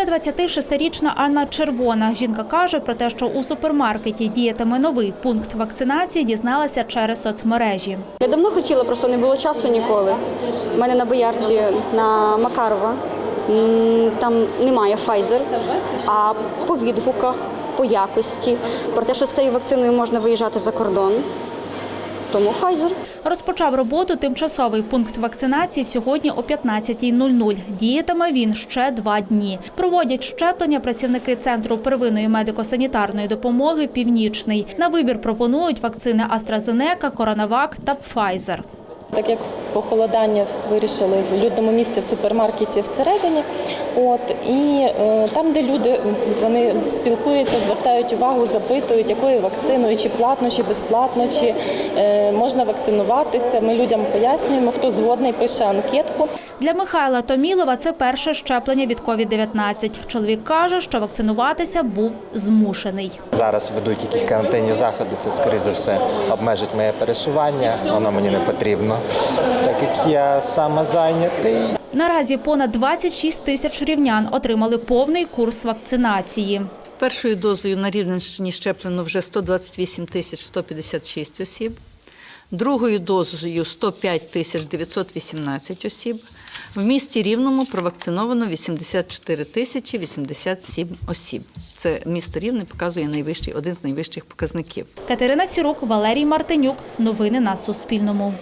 Це 26-річна Анна Червона. Жінка каже про те, що у супермаркеті діятиме новий пункт вакцинації, дізналася через соцмережі. Я давно хотіла, просто не було часу ніколи. У мене на боярці на Макарова там немає Pfizer, а по відгуках, по якості, про те, що з цією вакциною можна виїжджати за кордон. Тому Pfizer. Розпочав роботу тимчасовий пункт вакцинації сьогодні о 15.00. Діятиме він ще два дні. Проводять щеплення працівники центру первинної медико-санітарної допомоги Північний. На вибір пропонують вакцини AstraZeneca, Коронавак та Pfizer. Так як похолодання вирішили в людному місці в супермаркеті всередині, от і е, там, де люди вони спілкуються, звертають увагу, запитують, якою вакциною, чи платно, чи безплатно, чи е, можна вакцинуватися. Ми людям пояснюємо, хто згодний, пише анкетку. Для Михайла Томілова це перше щеплення від COVID-19. Чоловік каже, що вакцинуватися був змушений. Зараз ведуть якісь карантинні заходи, це скоріше за все обмежить моє пересування, воно мені не потрібно, так як я самозайнятий. Наразі понад 26 тисяч рівнян отримали повний курс вакцинації. Першою дозою на Рівненщині щеплено вже 128 тисяч 156 осіб, другою дозою 105 тисяч 918 осіб. В місті Рівному провакциновано 84 тисячі 87 осіб. Це місто Рівне показує найвищий, один з найвищих показників. Катерина Сірук, Валерій Мартинюк. Новини на Суспільному.